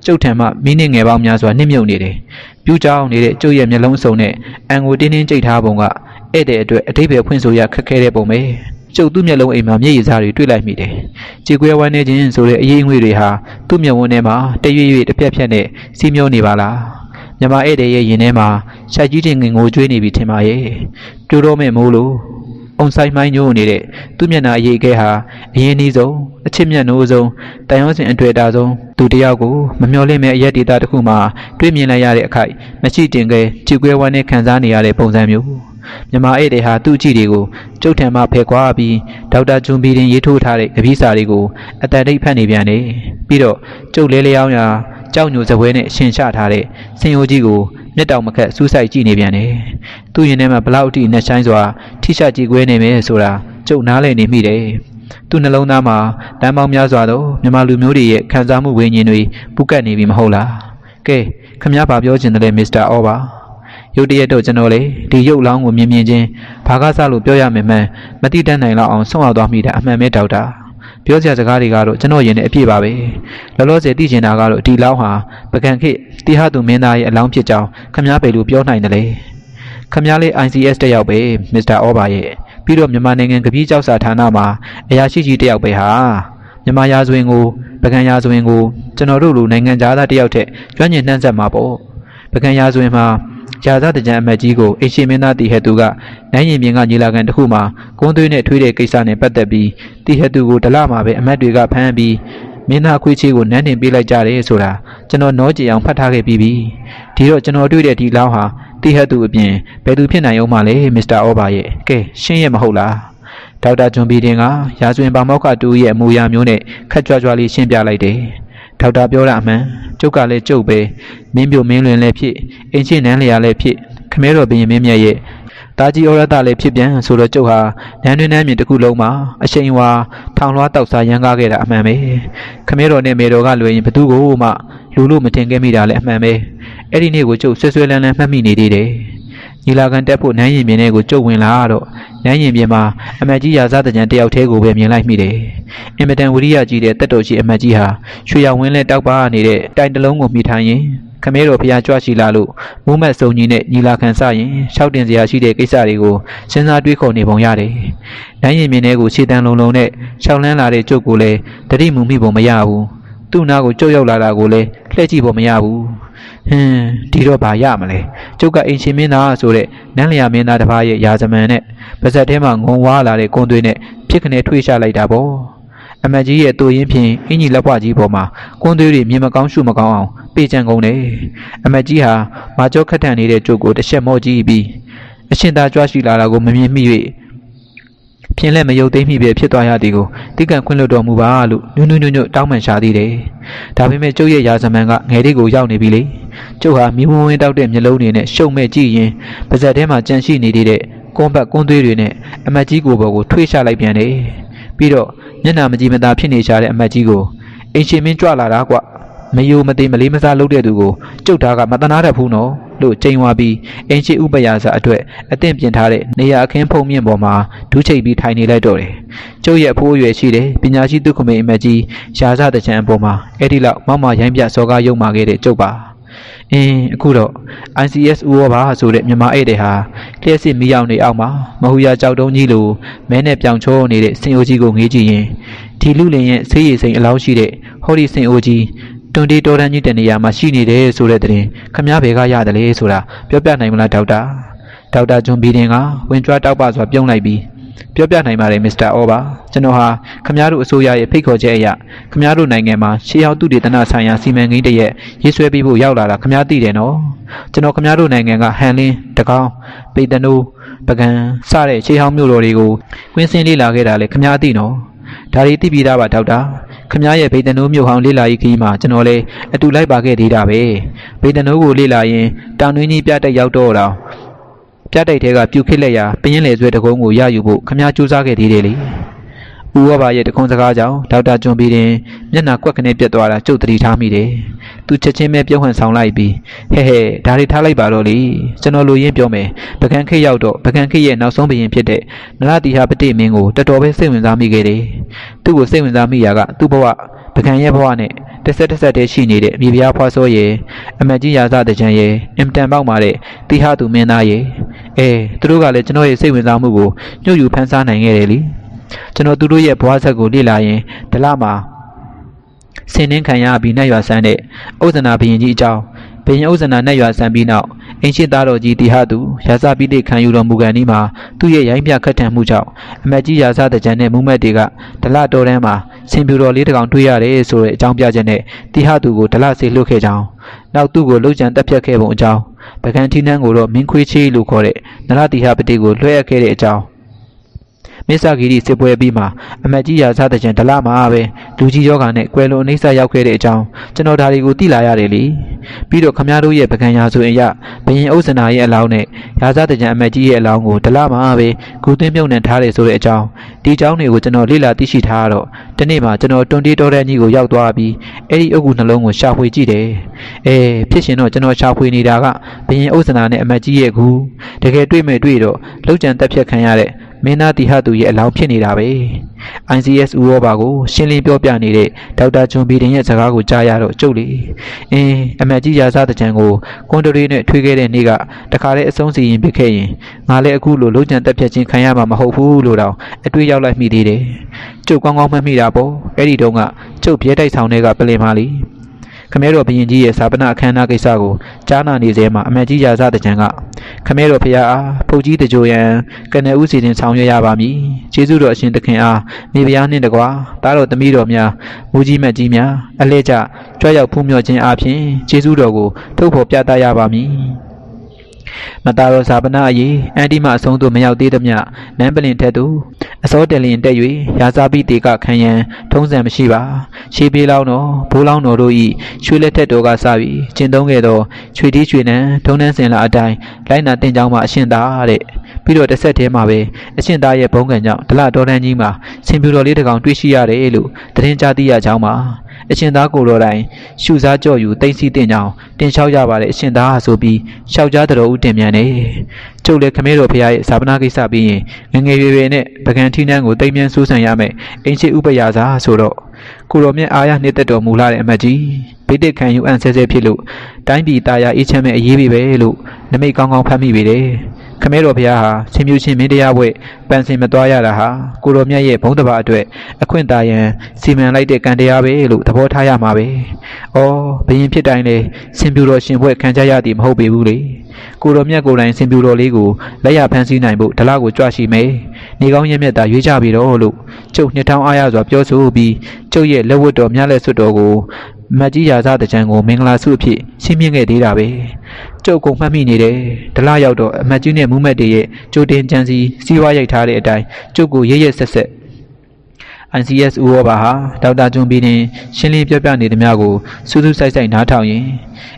ကျုပ်ထံမှမိနစ်ငယ်ပေါင်းများစွာနှိမ့်မြုပ်နေတယ်။ပြူးကြောင်နေတဲ့ကျုပ်ရဲ့မျက်လုံးအစုံနဲ့အံကိုတင်းတင်းကြိတ်ထားပုံကဧည့်သည်အတွက်အတိတ်ပဲဖွင့်ဆိုရခက်ခဲတဲ့ပုံပဲ။ ကျုပ်သူ့မျက်လုံးအိမ်မှာမျက်ရည်စားတွေတွေ့လိုက်မိတယ်။ကြေကွဲဝမ်းနေခြင်းဆိုတဲ့အရေးအငွေတွေဟာသူ့မျက်ဝန်းထဲမှာတရွေ့ရွေ့တစ်ဖြက်ဖြက်နဲ့စီးမျောနေပါလား။မြမဧည့်သည်ရဲ့ရင်ထဲမှာရှိုက်ကြီးတင်ငင်ကိုကျွေးနေပြီထင်ပါရဲ့ပြိုတော့မဲ့မိုးလို့အုံဆိုင်မိုင်းညိုးနေတဲ့သူ့မျက်နှာအရေးခဲဟာအရင်နီးဆုံးအချစ်မြတ်နိုးဆုံးတန်ရုံးစင်အတွေ့အတာဆုံးသူတစ်ယောက်ကိုမမျှော်လင့်မဲ့အရက်ဒေတာတစ်ခုမှတွေ့မြင်လိုက်ရတဲ့အခိုက်မရှိတင်ခဲကြည်ကွဲဝမ်းနဲ့ခံစားနေရတဲ့ပုံစံမျိုး မြမဧည့်သည်ဟာသူ့အကြည့်တွေကိုကျုပ်ထံမှဖယ်ခွာပြီးဒေါက်တာဂျွန်ဘီတင်ရေးထိုးထားတဲ့ကပီးစာတွေကိုအတန်တိတ်ဖတ်နေပြန်တယ်ပြီးတော့ကျုပ်လဲလျောင်းရာကြောက်ညိုစပွဲနဲ့ရှင်ချထားတဲ့စင်ယိုကြီးကိုမျက်တောင်မခက်စူးစိုက်ကြည့်နေပြန်တယ်။သူ့ရင်ထဲမှာဘလောက်အထိနှက်ဆိုင်စွာထိရှကြည့်ကွဲနေမယ်ဆိုတာကျုပ်နားလည်နေမိတယ်။သူ့နှလုံးသားမှာတမ်းပေါင်းများစွာသောမြန်မာလူမျိုးတွေရဲ့ခံစားမှုဝိညာဉ်တွေပူကတ်နေပြီမဟုတ်လား။ကဲခမည်းဘာပြောချင်တယ်လဲမစ္စတာအော်ပါ။ ရုတ်တရက်တော့ကျွန်တော်လေဒီရုပ်လောင်းကိုမြင်မြင်ချင်းဘာကစားလို့ပြောရမယ်မှန်းမတိတတ်နိုင်လောက်အောင်ဆုံးအောင်သွားမိတာအမှန်ပဲဒေါက်တာ။ပြောစရာစကားတွေကတော့ကျွန်တော်ရင်နဲ့အပြည့်ပါပဲလောလောဆယ်သိချင်တာကတော့ဒီလောင်းဟာပကံခေတ်တိဟသူမင်းသားရဲ့အလောင်းဖြစ်ကြောင်းခမားပေလို့ပြောနိုင်တယ်လေခမားလေး ICS တက်ရောက်ပဲမစ္စတာအောဘာရဲ့ပြီးတော့မြန်မာနိုင်ငံကပီးကြောက်စာဌာနမှာအရာရှိကြီးတက်ရောက်ပဲဟာမြန်မာရာဇဝင်ကိုပကံရာဇဝင်ကိုကျွန်တော်တို့လူနိုင်ငံသားတယောက်ထက်ကျွမ်းကျင်နှံ့ဆက်မှာပေါ့ပကံရာဇဝင်မှာ ရာဇတကြံအမတ်ကြီးကိုအရှင်မင်းသားတီဟက်သူကနိုင်ရင်ပြင်ကညီလာခံတစ်ခုမှာကွန်းသွေးနဲ့ထွေးတဲ့ကိစ္စနဲ့ပတ်သက်ပြီးတီဟက်သူကိုဒလမှာပဲအမတ်တွေကဖမ်းပြီးမင်းသားအခွေးချေးကိုနန်းတင်ပေးလိုက်ကြတယ်ဆိုတာကျွန်တော်နောကြည်အောင်ဖတ်ထားခဲ့ပြီးပြီဒီတော့ကျွန်တော်တွေ့တဲ့ဒီလောင်းဟာတီဟက်သူအပြင်ဘယ်သူဖြစ်နိုင်အောင်မလဲမစ္စတာအောဘာရဲ့ကဲရှင်းရမဟုတ်လားဒေါက်တာဂျွန်ဘီတင်ကရာဇဝင်ပါမောက္ခတူရဲ့အမူအရာမျိုးနဲ့ခက်ကြွကြွလေးရှင်းပြလိုက်တယ် ဒေါက်တာပြောတာအမှန်ကျုပ်ကလည်းကျုပ်ပဲမင်းပြိုမင်းလွင်လည်းဖြစ်အင်ချစ်နန်းလျာလည်းဖြစ်ခမဲတော်ဘရင်မင်းမြတ်ရဲ့တာကြီးဩရတလည်းဖြစ်ပြန်ဆိုတော့ကျုပ်ဟာနန်းတွင်နန်းမြင်တစ်ခုလုံးမှာအရှိန်ဝါထောင်လွှားတောက်စားရန်ကားခဲ့တာအမှန်ပဲခမဲတော်နဲ့မေတော်ကလွယ်ရင်ဘသူကိုမှလူလို့မတင်ခဲ့မိတာလည်းအမှန်ပဲအဲ့ဒီနေ့ကိုကျုပ်ဆွဲဆွဲလန်းလန်းမှတ်မိနေသေးတယ် ညီလာခံတက်ဖို့နန်းရင်မြင်တဲ့ကိုကျုပ်ဝင်လာတော့နန်းရင်ပြင်မှာအမတ်ကြီးရာဇသကြံတယောက်တည်းကိုပဲမြင်လိုက်မိတယ်။အင်မတန်ဝိရိယကြီးတဲ့တက်တော်ရှိအမတ်ကြီးဟာရွှေရောင်ဝင်းလဲတောက်ပါနေတဲ့တိုင်တလုံးကိုမိထားရင်ခမဲတော်ဖျားကြွရှိလာလို့မိုးမက်စုံကြီးနဲ့ညီလာခံစရင်ရှောက်တင်စရာရှိတဲ့ကိစ္စတွေကိုစဉ်းစားတွေးခေါ်နေပုံရတယ်။နန်းရင်မြင်တဲ့ကိုခြေတန်းလုံးလုံးနဲ့ရှောက်လန်းလာတဲ့ကျုပ်ကိုလည်းတတိမူမိပုံမရဘူး။ သူ့နာကိုကြုတ်ရောက်လာတာကိုလည်းလှည့်ကြည့်ဖို့မရဘူးဟင်းဒီတော့ဘာရမလဲကျုပ်ကအင်ရှင်မင်းသားဆိုတဲ့နန်းလျာမင်းသားတစ်ပါးရဲ့ရာဇမန်နဲ့ပါဇက်ထဲမှာငုံဝါလာတဲ့ကွန်သွေးနဲ့ဖြစ်ခနဲ့ထွေးချလိုက်တာပေါ့အမတ်ကြီးရဲ့တူရင်းဖြင့်အင်ကြီးလက်ပွားကြီးပေါ်မှာကွန်သွေးတွေမြင်မကောင်းရှုမကောင်းအောင်ပေးချံကုန်တယ်အမတ်ကြီးဟာမာကျောခတ်ထန်နေတဲ့ကျုပ်ကိုတစ်ချက်မော့ကြည့်ပြီးအရှင်သာကြွားရှိလာတာကိုမမြင်မိ၍ ဖြင်းလက်မယုတ်သိမ့်မိပဲဖြစ်သွားရသည်ကိုတိကံခွင့်လွတ်တော်မူပါလို့ညွညွညွညွတောင်းပန်ရှာသေးတယ်။ဒါပေမဲ့ကျုပ်ရဲ့ရာဇမန်ကငယ်လေးကိုရောက်နေပြီလေ။ကျုပ်ဟာမိဝဝင်းတောက်တဲ့မျက်လုံးတွေနဲ့ရှုံမဲ့ကြည့်ရင်ပါဇက်ထဲမှာကြန့်ရှိနေသေးတဲ့ကွန်ဘတ်ကွန်းသွေးတွေနဲ့အမတ်ကြီးကိုပေါ်ကိုထွေးချလိုက်ပြန်တယ်။ပြီးတော့မျက်နှာမကြည့်မသာဖြစ်နေရှာတဲ့အမတ်ကြီးကိုအင်ရှင်မင်းကြွလာတာကွ မယိုမသိမလေးမစားလုပ်တဲ့သူကိုကျုပ်သားကမတနာတတ်ဘူးနော်လို့ချိန်ဝါပြီးအင်ရှိဥပယာစာအတွက်အသင့်ပြင်ထားတဲ့နေရာအခင်းဖုံမြင့်ပေါ်မှာဒူးချိတ်ပြီးထိုင်နေလိုက်တော့တယ်။ကျုပ်ရဲ့အဖိုးအရွယ်ရှိတဲ့ပညာရှိသူခမေအမတ်ကြီးရာဇတချံအပေါ်မှာအဲ့ဒီလောက်မောက်မရိုင်းပြစောကားရုံမာခဲ့တဲ့ကျုပ်ပါ။အင်းအခုတော့ ICS ဥရောပါဆိုတဲ့မြန်မာဧည့်သည်ဟာလျှက်စစ်မီးရောက်နေအောင်မှာမဟူရကြောက်တုံးကြီးလိုမဲနဲ့ပြောင်ချောနေတဲ့စင်အိုကြီးကိုငေးကြည့်ရင်ဒီလူလင်ရဲ့ဆေးရည်စိမ်အလောင်းရှိတဲ့ဟော်ဒီစင်အိုကြီး တွန်တီတော်တန်းကြီးတနေရာမှာရှိနေတယ်ဆိုတဲ့တဲ့ခမားဘယ်ကရတယ်လဲဆိုတာပြောပြနိုင်မလားဒေါက်တာဒေါက်တာဂျွန်ဘီဒင်ကဝင်ကြွားတောက်ပစွာပြုံးလိုက်ပြီးပြောပြနိုင်ပါတယ်မစ္စတာအောဘာကျွန်တော်ဟာခမားတို့အစိုးရရဲ့ဖိတ်ခေါ်ချက်အရခမားတို့နိုင်ငံမှာရှေးရောက်သူတေသနဆိုင်ရာစီမံကိန်းတရက်ရေးဆွဲပြီးဖို့ရောက်လာတာခမားသိတယ်နော်ကျွန်တော်ခမားတို့နိုင်ငံကဟန်လင်းတကောင်းပေတနိုးပကံစတဲ့ရှေးဟောင်းမြို့တော်တွေကိုကွင်းစင်းလေ့လာခဲ့တာလေခမားသိနော်ဒါတွေသိပြီးသားပါဒေါက်တာ ခမားရဲ့ဗေဒနိုးမြို့ဟောင်းလေ့လာရေးခရီးမှာကျွန်တော်လည်းအတူလိုက်ပါခဲ့သေးတာပဲဗေဒနိုးကိုလေ့လာရင်တောင်တွင်းကြီးပြတ်တက်ရောက်တော့တော့ပြတ်တိုက်ထဲကပြူခစ်လက်ရာပင်းလေဆွဲတကုံးကိုရယူဖို့ခမားစူးစမ်းခဲ့သေးတယ်လေ ဦးဝဘာရဲ့တခွန်စကားကြောင့်ဒေါက်တာကျွန်းပြီးတင်မျက်နှာကွက်ကနေပြတ်သွားတာကျုပ်သတိထားမိတယ်။သူချက်ချင်းပဲပြုံးဟန်ဆောင်လိုက်ပြီးဟဲ့ဟဲ့ဒါတွေထားလိုက်ပါတော့လေကျွန်တော်လိုရင်းပြောမယ်ပကံခိတ်ရောက်တော့ပကံခိတ်ရဲ့နောက်ဆုံးဘရင်ဖြစ်တဲ့နရတိဟာပတိမင်းကိုတော်တော်ပဲစိတ်ဝင်စားမိခဲ့တယ်။သူ့ကိုစိတ်ဝင်စားမိရာကသူ့ဘဝပကံရဲ့ဘဝနဲ့တစ်ဆက်တစ်ဆက်တည်းရှိနေတဲ့မိဖုရားဖွားစောရဲ့အမတ်ကြီးရာဇတကြံရဲ့အင်တန်ပေါက်မာတဲ့တိဟသူမင်းသားရဲ့အဲသူတို့ကလည်းကျွန်တော်ရဲ့စိတ်ဝင်စားမှုကိုညှို့ယူဖန်ဆားနိုင်ခဲ့တယ်လေ။ ကျွန်တော်သူတို့ရဲ့ဘဝဆက်ကိုလေ့လာရင်ဒလမှာဆင်းနှင်းခံရပြီးနှက်ရွာဆန်းတဲ့ဥဇနာဘုရင်ကြီးအကြောင်းဘုရင်ဥဇနာနှက်ရွာဆန်းပြီးနောက်အင်းရှိသားတော်ကြီးတိဟသူရာဇပိဋိခံယူတော်မူကန်ဒီမှာသူ့ရဲ့ရိုင်းပြခတ်ထန်မှုကြောင့်အမတ်ကြီးရာဇတကြံတဲ့မူမက်တွေကဒလတော်တန်းမှာဆင်ပြူတော်လေးတစ်ကောင်တွေ့ရတယ်ဆိုတဲ့အကြောင်းပြချက်နဲ့တိဟသူကိုဒလစေလွတ်ခဲ့ကြောင်းနောက်သူ့ကိုလှုပ်ကြံတက်ဖြတ်ခဲ့ပုံအကြောင်းပကံထီနန်းကိုတော့မင်းခွေးချေးလို့ခေါ်တဲ့နရတိဟပတိကိုလွှဲအပ်ခဲ့တဲ့အကြောင်း မစ္ဆဂီရီစစ်ပွဲပြီးမှအမတ်ကြီးရာဇတဲ့ကျန်ဒလမှာပဲလူကြီးယောဂါနဲ့ကွယ်လွန်အိဋ္ဌရောက်ခဲ့တဲ့အကြောင်းကျွန်တော်ဒါတွေကိုသိလာရတယ်လေပြီးတော့ခမရတို့ရဲ့ပကံရာဆိုရင်ရဘရင်ဥစ္ဆနာရဲ့အလောင်းနဲ့ရာဇတဲ့ကျန်အမတ်ကြီးရဲ့အလောင်းကိုဒလမှာပဲဂူသွင်းမြုပ်နှံထားတယ်ဆိုတဲ့အကြောင်းဒီအကြောင်းတွေကိုကျွန်တော်လေ့လာသိရှိထားတော့ဒီနေ့မှကျွန်တော်တွန်တေးတော်တဲ့ကြီးကိုရောက်သွားပြီးအဲ့ဒီအုတ်ကူနှလုံးကိုရှာဖွေကြည့်တယ်အဲဖြစ်ရှင်တော့ကျွန်တော်ရှာဖွေနေတာကဘရင်ဥစ္ဆနာနဲ့အမတ်ကြီးရဲ့ဂူတကယ်တွေ့မဲ့တွေ့တော့လောက်ကျန်တက်ဖြတ်ခံရတဲ့ မင်းသားတီဟသူရဲ့အလောင်းဖြစ်နေတာပဲ ICS ဥရောပါကိုရှင်းလင်းပြောပြနေတဲ့ဒေါက်တာဂျွန်ဘီဒင်ရဲ့စကားကိုကြားရတော့ကြုတ်လေအင်းအမတ်ကြီးရာဇတဲ့ချံကိုကွန်ဒရီနဲ့ထွေးခဲ့တဲ့နေ့ကတခါတည်းအဆုံးစီရင်ပစ်ခဲ့ရင်ငါလည်းအခုလိုလုံးချန်တက်ဖြတ်ခြင်းခံရမှာမဟုတ်ဘူးလို့တော့အတွေ့ရောက်လိုက်မိသေးတယ်ကျုပ်ကောင်းကောင်းမှတ်မိတာပေါ့အဲ့ဒီတုန်းကကျုပ်ပြဲတိုက်ဆောင်တွေကပလင်ပါလီ ခမဲတော်ဘရင်ကြီးရဲ့စာပနာအခမ်းအနားကိစ္စကိုကြားနာနေစေမှာအမတ်ကြီးရာဇတကြံကခမဲတော်ဖရာအားဖုတ်ကြီးတကြိုရန်ကနဦးစီစဉ်ဆောင်ရွက်ရပါမည်ကျေးဇူးတော်အရှင်သခင်အားမိဖုရားနှင့်တကွာတားတော်သမီးတော်များမူကြီးမတ်ကြီးများအလဲကျကြွရောက်ဖူးမြော်ခြင်းအပြင်ကျေးဇူးတော်ကိုထုတ်ဖော်ပြသရပါမည် မတာတော်ဇာပနာအရေးအန်တီမအဆုံးသို့မရောက်သေးသမျှနန်းပလင်ထက်သို့အစောတလင်တက်၍ရာဇာပိတေကခံရန်ထုံးစံမရှိပါရှေးပြေးလောင်းတော်ဘိုးလောင်းတော်တို့၏ရွှေလက်ထက်တော်ကစပြီးကျင့်သုံးခဲ့သောရွှေတီးရွှေနံထုံးနှန်းစင်လာအတိုင်းလိုက်နာတင်ကြောင်းမှာအရှင်သားတဲ့ပြီးတော့တစ်ဆက်တည်းမှာပဲအရှင်သားရဲ့ဘုံကံကြောင့်ဒလတော်တန်းကြီးမှာဆင်ပြူတော်လေးတစ်ကောင်တွေ့ရှိရတယ်လို့သတင်းကြားသိရကြောင်းပါ အရှင်သားကိုယ်တော်တိုင်ရှုစားကြော့ယူတိတ်စီတင်ကြောင်တင်လျှောက်ကြပါလေအရှင်သားဟာဆိုပြီးရှောက်ကြားတော်ဦးတင်မြန်နေကျုပ်လည်းခမဲတော်ဖရာရဲ့ဇာပနာကိစ္စပြီးရင်ငယ်ငယ်ရွယ်ရွယ်နဲ့ပကံထီးနှန်းကိုတိတ်မြန်ဆူးဆန်ရမယ်အင်းချစ်ဥပယာစာဆိုတော့ကိုတော်မြတ်အားရနှစ်သက်တော်မူလာတဲ့အမတ်ကြီးဗိတိတ်ခံယူအံဆဲဆဲဖြစ်လို့တိုင်းပြည်သားရအေးချမ်းမဲ့အရေးပြီပဲလို့နမိတ်ကောင်းကောင်းဖတ်မိပေတယ် ခမဲတော်ဖရာဟာဆင်မြူချင်းမင်းတရားဘွဲ့ပန်းစင်မသွားရတာဟာကိုတော်မြတ်ရဲ့ဘုံတဘာအတွက်အခွင့်တာရန်စီမံလိုက်တဲ့ကံတရားပဲလို့သဘောထားရမှာပဲ။အော်ဘယင်ဖြစ်တိုင်းလေစင်ပြူတော်ရှင်ဘွဲ့ခံကြရသည်မဟုတ်ပေဘူးလေ။ကိုတော်မြတ်ကိုယ်တိုင်စင်ပြူတော်လေးကိုလက်ရဖမ်းဆီးနိုင်ဖို့ဒလကိုကြွရှိမယ်။နေကောင်းရက်မြတ်သာရွေးကြပြီတော့လို့ ကျုပ်နှစ်ထောင်အားရစွာပြောဆိုပြီးကျုပ်ရဲ့လက်ဝတ်တော်များလက်စွပ်တော်ကိုမတ်ကြီးရာဇတကြံကိုမင်္ဂလာဆုအဖြစ်ရှင်းပြခဲ့သေးတာပဲကျုပ်ကမှတ်မိနေတယ်ဒလရောက်တော့အမတ်ကြီးနဲ့မူးမတ်တွေရဲ့ကြိုတင်ကြံစီစီးပွားရိုက်ထားတဲ့အတိုင်းကျုပ်ကိုရရက်ဆက်ဆက် ICS ဦးဝဘာဟာဒေါက်တာဂျွန်ဘီနဲ့ရှင်းလင်းပြပြနေသမျှကိုစူးစူးဆိုင်ဆိုင်နားထောင်ရင်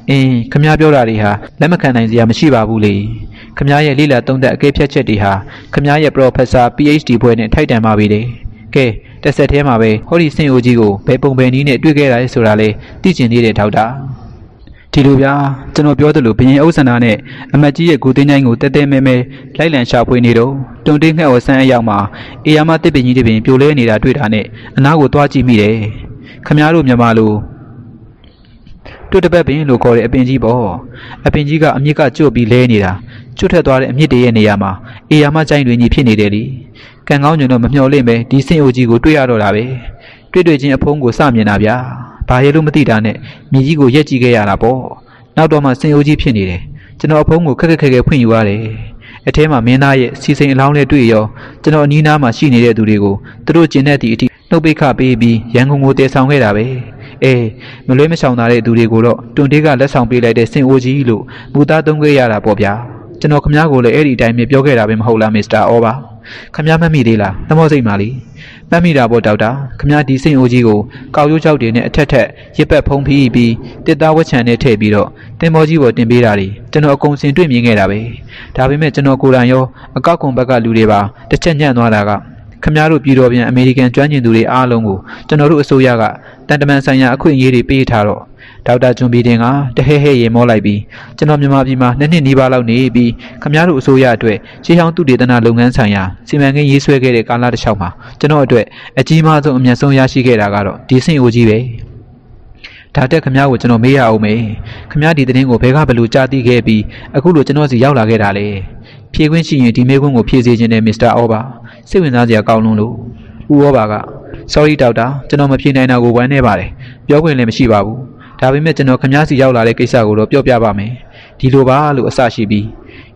အင်းခမပြောတာတွေဟာလက်မခံနိုင်စရာမရှိပါဘူးလေခမရဲ့လိလသုံးသက်အကဲဖြတ်ချက်တွေဟာခမရဲ့ Professor PhD ဘွဲ့နဲ့ထိုက်တန်ပါပြီတဲ့ ကဲတစ်ဆက်တည်းမှာပဲဟောဒီစင်အိုကြီးကိုဘယ်ပုံဘယ်နည်းနဲ့တွေ့ခဲ့တာလဲဆိုတာလေသိကျင်သေးတယ်ဒေါက်တာဒီလိုဗျာကျွန်တော်ပြောသလိုဘရင်ဥစ္ဆနာနဲ့အမတ်ကြီးရဲ့ဂူတင်းတိုင်းကိုတဲတဲမဲမဲလိုက်လံရှာဖွေနေတော့တွန်တင်းငှက်ဝဆန်းအရောက်မှာအေယာမတစ်ပင်ကြီးတစ်ပင်ပြိုလဲနေတာတွေ့တာနဲ့အနားကိုသွားကြည့်မိတယ်ခမားတို့မြန်မာလိုတွတ်တပတ်ပင်လို့ခေါ်တဲ့အပင်ကြီးပေါ့အပင်ကြီးကအမြစ်ကကျွတ်ပြီးလဲနေတာကျွတ်ထက်သွားတဲ့အမြစ်တည်းရဲ့နေရာမှာအေယာမကြိုင်တွင်ကြီးဖြစ်နေတယ်လေ ကံကောင်းညွန်တော့မမျှော်လင့်ပဲဒီစင်အိုကြီးကိုတွေ့ရတော့တာပဲတွေ့တွေ့ချင်းအဖုံးကိုစမြင်တာဗျာဘာရဲလို့မသိတာနဲ့မြေကြီးကိုရက်ကြည့်ခဲ့ရတာပေါ့နောက်တော့မှစင်အိုကြီးဖြစ်နေတယ်ကျွန်တော်အဖုံးကိုခက်ခက်ခဲခဲဖွင့်ယူရတယ်အထဲမှာမင်းသားရဲ့စီစိန်အလောင်းလေးတွေ့ရောကျွန်တော်အနီးနားမှာရှိနေတဲ့သူတွေကိုသူတို့ကျင်တဲ့ဒီအထိနှုတ်ပိတ်ခပေးပြီးရန်ကုန်ကိုတည်ဆောင်ခဲ့တာပဲအေးမလွဲမရှောင်တာတဲ့သူတွေကိုတော့တွန်တေးကလက်ဆောင်ပေးလိုက်တဲ့စင်အိုကြီးလို့မူသားသုံးခဲ့ရတာပေါ့ဗျာကျွန်တော်ခမားကိုလည်းအဲ့ဒီအတိုင်းပဲပြောခဲ့တာပဲမဟုတ်လားမစ္စတာအောပါ ခမားမမိသေးလားသမောစိတ်ပါလीမှတ်မိတာပေါ့ဒေါက်တာခမားဒီစိတ်အိုကြီးကိုကောက်ရိုးချောက်တွေနဲ့အထက်ထက်ရစ်ပတ်ဖုံးဖိပြီးတစ်သားဝက်ချန်နဲ့ထည့်ပြီးတော့တင်မောကြီးပေါ်တင်ပေးတာတွေကျွန်တော်အကုန်စင်တွေ့မြင်ခဲ့တာပဲဒါပေမဲ့ကျွန်တော်ကိုယ်တိုင်ရောအကောက်ကွန်ဘက်ကလူတွေပါတစ်ချက်ညံ့သွားတာကခမည်းတော်ပြည်တော်ပြန်အမေရိကန်ကျွမ်းကျင်သူတွေအားလုံးကိုကျွန်တော်တို့အစိုးရကတန်တမန်ဆိုင်ရာအခွင့်အရေးတွေပေးထားတော့ ဒေါက်တာဂျွန်ဘီတင်ကတဟဲဟဲရေမောလိုက်ပြီးကျွန်တော်မြန်မာပြည်မှာနှစ်နှစ်နီးပါးလောက်နေပြီးခမည်းတော်အစိုးရအတွက်ရှေးဟောင်းသူတေသနာလုပ်ငန်းဆိုင်ရာစီမံကိန်းရေးဆွဲခဲ့တဲ့ကာလတစ်လျှောက်မှာကျွန်တော်အတွက်အကြီးမားဆုံးအမြတ်ဆုံးရရှိခဲ့တာကတော့ဒီစင်အိုကြီးပဲဒါတက်ခမ ्या ကိုကျွန်တော်မေးရအောင်မေခမ ्या ဒီသတင်းကိုဘယ်ကဘယ်လိုကြားသိခဲ့ပြီးအခုလိုကျွန်တော်စီရောက်လာခဲ့တာလေဖြေခွင့်ရှိရင်ဒီမေးခွန်းကိုဖြေစေခြင်းနဲ့မစ္စတာအောဘာစိတ်ဝင်စားစရာကောင်းလုံးလို့ဦးအောဘာက sorry ဒေါက်တာကျွန်တော်မဖြေနိုင်တာကိုဝမ်းနေပါတယ်ပြောခွင့်လည်းမရှိပါဘူး ဒါပေမဲ့ကျွန်တော်ခမ ्या စီရောက်လာတဲ့ကိစ္စကိုတော့ပြောပြပါမယ်ဒီလိုပါလို့အစရှိပြီး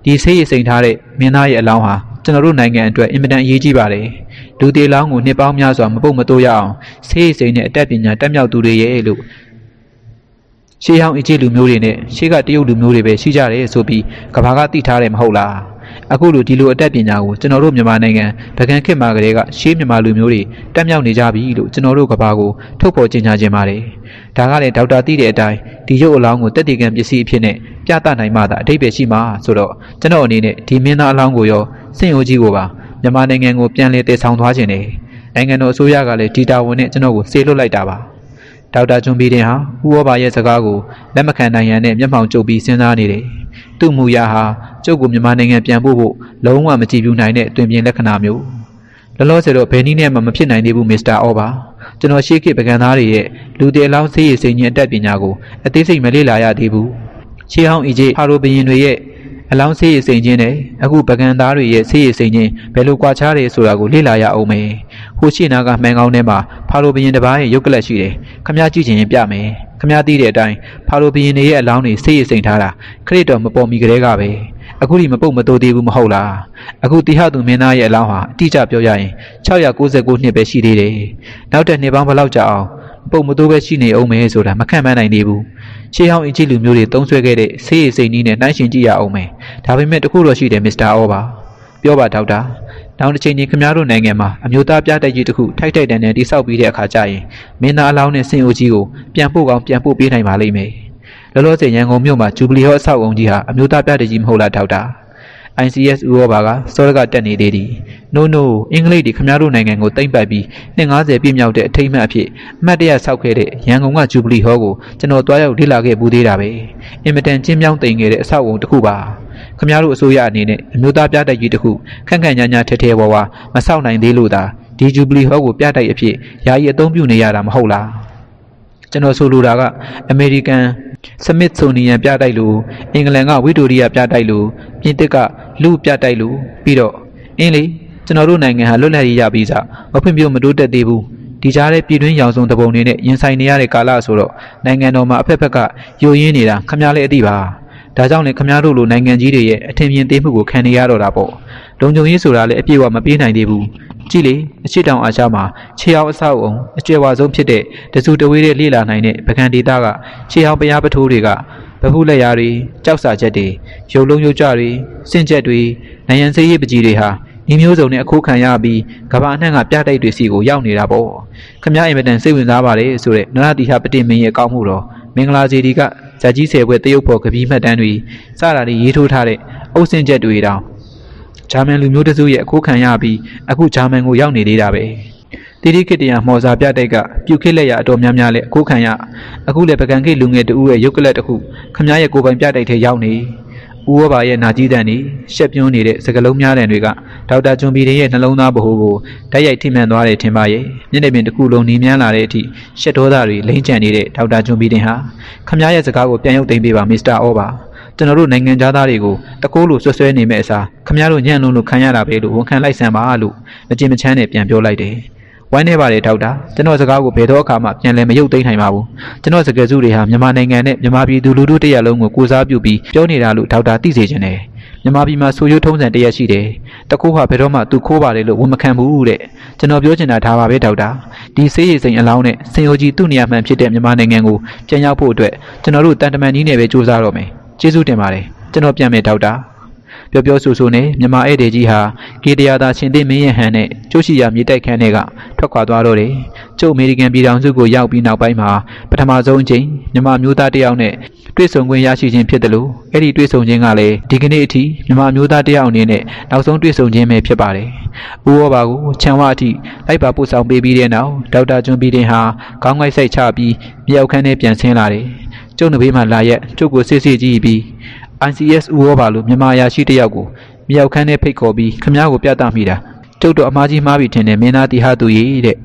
ဒီဆေးရည်စိန်ထားတဲ့မင်းသားရဲ့အလောင်းဟာကျွန်တော်တို့နိုင်ငံအတွက်အင်မတန်အရေးကြီးပါတယ်လူသေးလောင်းကိုနှစ်ပေါင်းများစွာမပုတ်မတိုးရအောင်ဆေးရည်စိန်နဲ့အတက်ပညာတက်မြောက်သူတွေရဲ့လို့ရှေးဟောင်းအကြီးလူမျိုးတွေနဲ့ရှေးကတရုတ်လူမျိုးတွေပဲရှိကြတယ်ဆိုပြီးကဘာကသိထားတယ်မဟုတ်လား အခုလိုဒီလိုအတတ်ပညာကိုကျွန်တော်တို့မြန်မာနိုင်ငံဗကံခေတ်မှာကလေးကရှေးမြန်မာလူမျိုးတွေတက်မြောက်နေကြပြီလို့ကျွန်တော်တို့ကဘာကိုထုတ်ဖော်ကြေညာခြင်းပါတယ်ဒါကလည်းဒေါက်တာသိတဲ့အတိုင်းဒီရုပ်အလောင်းကိုတက်တည်ကံပစ္စည်းအဖြစ်နဲ့ပြသနိုင်မှသာအတိတ်ပဲရှိမှာဆိုတော့ကျွန်တော်အနေနဲ့ဒီမင်းသားအလောင်းကိုရောစင့်အိုကြီးကိုပါမြန်မာနိုင်ငံကိုပြန်လည်တည်ဆောင်သွားခြင်းတယ်နိုင်ငံတော်အစိုးရကလည်းဒီတာဝန်နဲ့ကျွန်တော်ကိုစေလွှတ်လိုက်တာပါဒေါက်တာဂျွန်ဘီတင်ဟာဦးဝဘာရဲ့စကားကိုလက်မခံနိုင်ရန်နဲ့မျက်မှောင်ကျုပ်ပြီးစဉ်းစားနေတယ်။ သူ့မူရာဟာကျုပ်ကိုမြန်မာနိုင်ငံပြန်ပို့ဖို့လုံးဝမကြည့်ဘူးနိုင်တဲ့တွင်ပြင်လက္ခဏာမျိုး။လောလောဆယ်တော့ဘယ်နည်းနဲ့မှမဖြစ်နိုင်သေးဘူးမစ္စတာအောဘာ။ကျွန်တော်ရှေ့ခေတ်ပကံသားတွေရဲ့လူတေလောင်းဆေးရည်စိန်ချင်းအတတ်ပညာကိုအသေးစိတ်မလေ့လာရသေးဘူး။ရှေးဟောင်းအီဂျစ်ဟာရိုဘရင်တွေရဲ့အလောင်းဆေးရည်စိန်ချင်းနဲ့အခုပကံသားတွေရဲ့ဆေးရည်စိန်ချင်းဘယ်လိုကွာခြားတယ်ဆိုတာကိုလေ့လာရအောင်မယ်။ ဟိုရှိနာကမှန်ကောင်းထဲမှာဖာလိုဘရင်တစ်ပါးရဲ့ရုပ်ကလပ်ရှိတယ်။ခမ ्या ကြည့်ချင်ရင်ပြမယ်။ခမ ्या သိတဲ့အတိုင်းဖာလိုဘရင်တွေရဲ့အလောင်းတွေဆေးရည်စိန်ထားတာခရစ်တော်မပေါ်မီကလေးကပဲ။အခုဒီမပုတ်မတိုးသေးဘူးမဟုတ်လား။အခုတိဟသူမင်းသားရဲ့အလောင်းဟာအတိအကျပြောရရင်699နှစ်ပဲရှိသေးတယ်။နောက်တဲ့နှစ်ပေါင်းဘယ်လောက်ကြာအောင်ပုတ်မတိုးပဲရှိနေအောင်မယ်ဆိုတာမခံမနိုင်သေးဘူး။ရှေးဟောင်းအင်ဂျီလူမျိုးတွေတုံးဆွဲခဲ့တဲ့ဆေးရည်စိန်နီးနဲ့နှိုင်းယှဉ်ကြည့်ရအောင်မယ်။ဒါပေမဲ့တခုတော့ရှိတယ်မစ္စတာအောပါ။ပြောပါဒေါက်တာ။ နောက်တစ်ချိန်ချင်းခင်ဗျားတို့နိုင်ငံမှာအမျိုးသားပြတိုက်ကြီးတစ်ခုထိုက်ထိုက်တန်တန်တိစောက်ပြီးတဲ့အခါကျရင်မင်းသားအလောင်းနဲ့စင်အိုကြီးကိုပြန်ပို့ကောင်းပြန်ပို့ပေးနိုင်ပါလိမ့်မယ်။လောလောဆယ်ရန်ကုန်မြို့မှာဂျူဘလီဟော့အဆောက်အုံကြီးဟာအမျိုးသားပြတိုက်ကြီးမဟုတ်လားဒေါက်တာ။ ICS ဥရောပါကစောရကတက်နေသေးသည်။ No no အင်္ဂလိပ်တွေခင်ဗျားတို့နိုင်ငံကိုတိမ့်ပတ်ပြီး250ပြည့်မြောက်တဲ့အထိမ်းအမှတ်အဖြစ်အမှတ်တရဆောက်ခဲ့တဲ့ရန်ကုန်ကဂျူဘလီဟောကိုကျွန်တော်တွားရောက်လေ့လာခဲ့ပူးသေးတာပဲ။အင်မတန်ကျင်းမြောင်းတိမ်ခဲ့တဲ့အဆောက်အုံတစ်ခုပါ။ ခင်ဗျားတို့အစိုးရအနေနဲ့အမျိုးသားပြတိုက်ကြီးတစ်ခုခန့်ခန့်ညာညာထဲထဲဝါဝါမဆောက်နိုင်သေးလို့သာဒီဂျူဘလီဟောကိုပြတိုက်အဖြစ်ယာယီအသုံးပြုနေရတာမဟုတ်လား။ကျွန်တော်ဆိုလိုတာကအမေရိကန်စမစ်ဆိုနီယန်ပြတိုက်လို့အင်္ဂလန်ကဝီတိုရီယာပြတိုက်လို့ပြင်သစ်ကလူပြတိုက်လို့ပြီးတော့အင်းလေကျွန်တော်တို့နိုင်ငံဟာလွတ်လပ်ရေးရပြီးစားမဖွံ့ဖြိုးမတိုးတက်သေးဘူးဒီကြားထဲပြည်တွင်းရောင်စုံတပုံတွေနဲ့ရင်ဆိုင်နေရတဲ့ကာလဆိုတော့နိုင်ငံတော်မှာအဖက်ဖက်ကယိုရင်းနေတာခမများလည်းအသိပါ ဒါကြောင့်လည်းခမများတို့လိုနိုင်ငံကြီးတွေရဲ့အထင်မြင်သေးမှုကိုခံနေရတော့တာပေါ့လုံခြုံရေးဆိုတာလည်းအပြည့်အဝမပြေးနိုင်သေးဘူးကြည့်လေအရှိတောင်အာရှမှာခြေအောင်အဆောက်အုံအကျယ်ဝါဆုံးဖြစ်တဲ့တစုတဝေးတဲ့လေ့လာနိုင်တဲ့ပကံဒေတာကခြေအောင်ပရားပထိုးတွေကဗဟုလက်ရာတွေကြောက်စာချက်တွေရုပ်လုံးရုပ်ကြတွေစင့်ချက်တွေနိုင်ရန်စေးရည်ပကြီးတွေဟာဒီမျိုးစုံနဲ့အခုခံရပြီးကဘာအနှံ့ကပြတိုက်တွေစီကိုရောက်နေတာပေါ့ခမရအင်မတန်စိတ်ဝင်စားပါတယ်ဆိုတဲ့နရတိဟပတိမင်းရဲ့ကောင်းမှုတော်မင်္ဂလာစီဒီက ဇာကြီးဆယ်ဘွဲ့တရုတ်ဖော်ကပီးမှတ်တမ်းတွေစတာတွေရေးထိုးထားတဲ့အုပ်စင်ချက်တွေတောင်ဂျာမန်လူမျိုးတစုရဲ့အခုခံရပြီးအခုဂျာမန်ကိုရောက်နေသေးတာပဲတိတိခေတ္တရာမော်စာပြတိုက်ကပြုတ်ခစ်လက်ရအတော်များများနဲ့အခုခံရအခုလည်းပကံခိတ်လူငယ်တူရဲ့ရုပ်ကလတ်တစ်ခုခမရရဲ့ကိုယ်ပိုင်ပြတိုက်ထဲရောက်နေ ဦးဝဘာရဲ့နာကြီးတန်နေရှက်ပြုံးနေတဲ့စကလုံးများတဲ့တွေကဒေါက်တာကျွန်ပီရဲ့နှလုံးသားဗဟိုကိုတိုက်ရိုက်ထိမှန်သွားတယ်ထင်ပါရဲ့မျက်နှာပြင်တစ်ခုလုံးနှီးမြန်းလာတဲ့အထိရှက်ဒေါသတွေလိမ့်ကျန်နေတဲ့ဒေါက်တာကျွန်ပီတင်ဟာခမရရဲ့စကားကိုပြန်ရုပ်သိမ်းပေးပါမစ္စတာအောဘာကျွန်တော်တို့နိုင်ငံသားသားတွေကိုတကိုးလိုဆွဆွဲနေမဲ့အစားခမရတို့ညံ့လုံးလို့ခံရတာပဲလို့ဝန်ခံလိုက်စမ်းပါလို့မကြင်မချမ်းနဲ့ပြန်ပြောလိုက်တယ် ဝိုင်းနေပါတယ်ဒေါက်တာကျွန်တော်စကားကိုဘယ်တော့အခါမှပြန်လဲမရုပ်သိမ်းနိုင်ပါဘူးကျွန်တော်စကားစုတွေဟာမြန်မာနိုင်ငံနဲ့မြန်မာပြည်သူလူထုတရက်လုံးကိုကိုစားပြုပြီးပြောနေတာလို့ဒေါက်တာသိစေချင်တယ်မြန်မာပြည်မှာဆိုရိုးထုံးစံတရက်ရှိတယ်တကူဟာဘယ်တော့မှသူခိုးပါတယ်လို့ဝန်မခံဘူးတဲ့ကျွန်တော်ပြောချင်တာဒါပါပဲဒေါက်တာဒီဆေးရည်စိန်အလောင်းနဲ့စင်ယိုကြီးသူ့နေရာမှန်ဖြစ်တဲ့မြန်မာနိုင်ငံကိုပြန်ရောက်ဖို့အတွက်ကျွန်တော်တို့တန်တမန်ကြီးနဲ့ပဲစူးစမ်းတော့မယ်ကျေးဇူးတင်ပါတယ်ကျွန်တော်ပြန်မယ်ဒေါက်တာ ပြောပြောဆိုဆိုနဲ့မြန်မာဧည့်သည်ကြီးဟာကေတရာသာရှင်သစ်မင်းရဲ့ဟန်နဲ့ကျုပ်ရှိရာမြေတိုက်ခန်းတွေကထွက်ခွာသွားတော့တယ်ကျုပ်အမေရိကန်ပြည်ထောင်စုကိုရောက်ပြီးနောက်ပိုင်းမှာပထမဆုံးအချိန်မြန်မာမျိုးသားတစ်ယောက်နဲ့တွေ့ဆုံခွင့်ရရှိခြင်းဖြစ်တယ်လို့အဲ့ဒီတွေ့ဆုံခြင်းကလည်းဒီကနေ့အထိမြန်မာမျိုးသားတစ်ယောက်အနေနဲ့နောက်ဆုံးတွေ့ဆုံခြင်းပဲဖြစ်ပါတယ်။ဦးဝဘာကိုခြံဝအထိလိုက်ပါပို့ဆောင်ပေးပြီးတဲ့နောက်ဒေါက်တာကျွန်းပြည်တင်ဟာခေါင်းငိုက်ဆိုင်ချပြီးမြေအောက်ခန်းထဲပြန်ဆင်းလာတယ်။ကျုပ်နှဘေးမှာလာရက်ကျုပ်ကိုစစ်စစ်ကြည့်ပြီး ICS ဦးဝဘာလို့မြန်မာအရာရှိတစ်ယောက်ကိုမြေအောက်ခန်းထဲဖိတ်ခေါ်ပြီးခမားကိုပြသမိတာကျုပ်တို့အမားကြီးမှားပြီထင်တယ်မင်းသားတီဟာသူကြီးတဲ့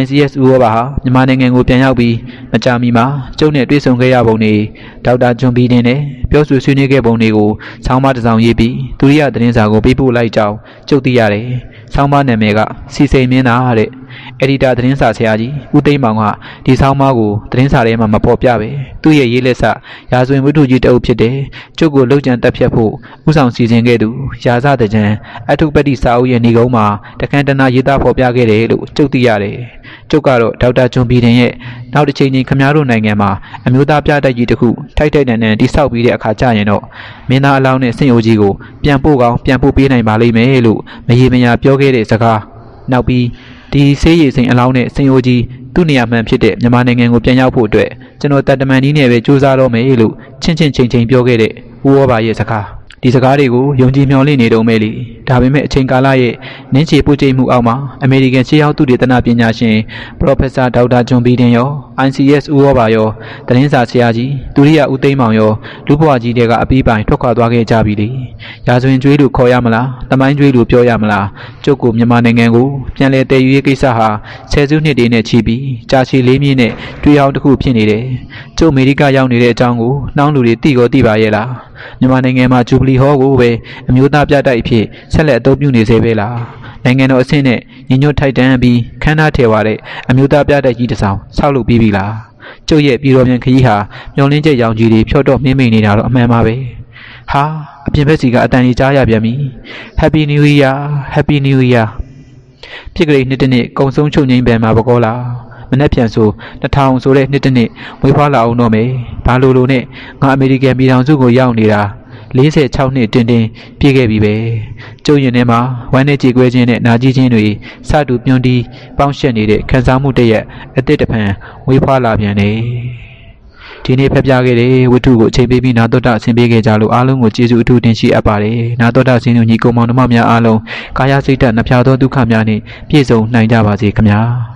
ICS ဦးဝဘာဟာမြန်မာနိုင်ငံကိုပြန်ရောက်ပြီးမကြာမီမှာကျုပ်နဲ့တွေ့ဆုံခဲ့ရပုံတွေဒေါက်တာဂျွန်ဘီတင်နဲ့ပြောဆိုဆွေးနွေးခဲ့ပုံတွေကိုဆောင်းပါးတစ်စောင်ရေးပြီးဒုတိယသတင်းစာကိုပေးပို့လိုက်ကြောင်းကျုပ်သိရတယ်။ဆောင်းပါးနာမည်ကစီစိန်မင်းသားတဲ့။ အက်ဒီတာသတင်းစာဆရာကြီးဦးသိန်းမောင်ကဒီဆောင်းပါးကိုသတင်းစာထဲမှာမဖော်ပြပဲသူ့ရဲ့ရေးလက်စရာဇဝင်ဝတ္ထုကြီးတအုပ်ဖြစ်တယ်ကျုပ်ကိုလှုပ်ကြံတက်ဖြတ်ဖို့ဥဆောင်စီစဉ်ခဲ့သူရာဇတကြံအထုပတ္တိစာအုပ်ရဲ့ဏီကုန်းမှာတခန်းတနာရေးသားဖော်ပြခဲ့တယ်လို့ကျုပ်သိရတယ်ကျုပ်ကတော့ဒေါက်တာဂျွန်ဘီဒင်ရဲ့နောက်တစ်ချိန်ချင်းခမားတို့နိုင်ငံမှာအမျိုးသားပြတိုက်ကြီးတစ်ခုထိုက်ထိုက်တန်တန်တိဆောက်ပြီးတဲ့အခါကျရင်တော့မင်းသားအလောင်းနဲ့စင်အိုကြီးကိုပြန်ပို့ကောင်းပြန်ပို့ပေးနိုင်ပါလိမ့်မယ်လို့မရေမရာပြောခဲ့တဲ့စကားနောက်ပြီး ဒီဆေးရည်စိန်အလောင်းနဲ့စိန်အိုကြီးသူ့နေရာမှန်ဖြစ်တဲ့မြန်မာနိုင်ငံကိုပြန်ရောက်ဖို့အတွက်ကျွန်တော်တတ်တမန်ကြီးနဲ့ပဲစူးစမ်းတော့မယ်လို့ချင်းချင်းချင်းချင်းပြောခဲ့တဲ့ဦးဝဘာရဲ့စကား ဒီစကားတွေကိုယုံကြည်မျှော်လင့်နေတုံးပဲလေဒါပေမဲ့အချိန်ကာလရဲ့နင်းချေပူချိန်မှုအောက်မှာအမေရိကန်ရှေးဟောင်းသူတေသနပညာရှင်ပရိုဖက်ဆာဒေါက်တာဂျွန်ဘီဒင်ရော ICS ဦးဝဘာရောသတင်းစာဆရာကြီးဒုရိယဦးသိန်းမောင်ရောလူဘွားကြီးတွေကအပီးပိုင်ထွက်ခွာသွားခဲ့ကြပြီလေရာဇဝင်ကျွေးလို့ခေါ်ရမလားတမိုင်းကျွေးလို့ပြောရမလားကျုပ်ကမြန်မာနိုင်ငံကိုပြန်လဲတည်ယူရေးကိစ္စဟာဆယ်စုနှစ်တွေနဲ့ချီပြီးကြာရှည်လေးမြင့်နဲ့တွေ့အောင်တစ်ခုဖြစ်နေတယ်ကျုပ်အမေရိကရောက်နေတဲ့အကြောင်းကိုနှောင်းလူတွေသိကောသိပါရဲ့လားမြန်မာနိုင်ငံမှာဂျူဘလီဟောကိုပဲအမျိုးသားပြတိုက်အဖြစ်ဆက်လက်အသုံးပြုနေသေးပဲလားနိုင်ငံတော်အဆင့်နဲ့ညီညွတ်ထိုက်တန်ပြီးခမ်းနားထည့်ပါတဲ့အမျိုးသားပြတိုက်ကြီးတစ်ဆောင်ဆောက်လုပ်ပြီးပြီလားကျုပ်ရဲ့ပြည်တော်ပြန်ခရီးဟာမျောလင်းချက်ရောင်ကြီးတွေဖြော့တော့မင်းမိန်နေတာတော့အမှန်ပါပဲဟာအပြင်ဘက်စီကအတန်ကြီးကြားရပြန်ပြီ Happy New Year Happy New Year ဖြစ်ကလေးနှစ်တစ်နှစ်ကုံဆုံးချုပ်ငိမ့်ပန်မှာပကောလားမနေ့ပြန်ဆို2000ဆိုတဲ့နှစ်တစ်နှစ်မွေးဖွားလာအောင်တော့မယ်ဘာလို့လို့နဲ့ငါအမေရိကန်ပြည်ထောင်စုကိုရောက်နေတာ 46နှစ်တင်းတင်းပြည့်ခဲ့ပြီပဲကျုံရင်ထဲမှာဝမ်းနဲ့ကြေကွဲခြင်းနဲ့နာကြီးခြင်းတွေစတူပြုံးတီးပေါင်းရှက်နေတဲ့ခံစားမှုတစ်ရက်အသစ်တစ်ဖန်ဝေးဖွားလာပြန်တယ်ဒီနေ့ဖက်ပြခဲ့တဲ့ဝတ္ထုကိုအချိန်ပေးပြီးနာတော်တာဆင်ပေးခဲ့ကြလို့အားလုံးကိုကျေးဇူးအထူးတင်ရှိအပ်ပါတယ်နာတော်တာဆင်းသူညီကောင်မောင်နှမများအားလုံးကာယစိတ်ဓာတ်နှဖျားသောဒုက္ခများနှင့်ပြည့်စုံနိုင်ကြပါစေခင်ဗျာ